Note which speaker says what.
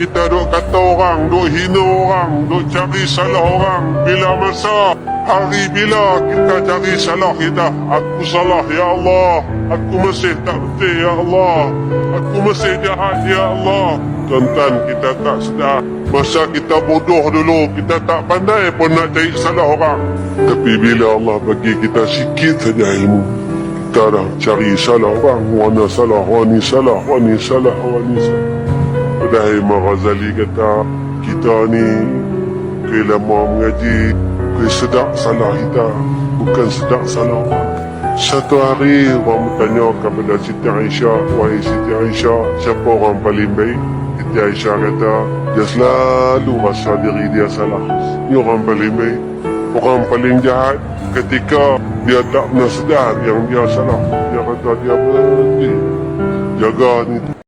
Speaker 1: kita duk kata orang, duk hina orang, duk cari salah orang. Bila masa hari bila kita cari salah kita, aku salah ya Allah. Aku masih tak betul ya Allah. Aku masih jahat ya Allah. Tuan-tuan kita tak sedar. Masa kita bodoh dulu, kita tak pandai pun nak cari salah orang. Tapi bila Allah bagi kita sikit saja ilmu, kita dah cari salah orang. Wana salah, wani salah, wani salah, wani salah. Pada Imam Ghazali kata, kita ni bila mau mengaji, kita sedar salah kita, bukan sedar salah. Satu hari orang bertanya kepada Siti Aisyah, Wahai Siti Aisyah, siapa orang paling baik? Siti Aisyah kata, dia selalu rasa diri dia salah. Ini orang paling baik. Orang paling jahat ketika dia tak pernah sedar yang dia salah. Dia kata dia berhenti. Jaga ni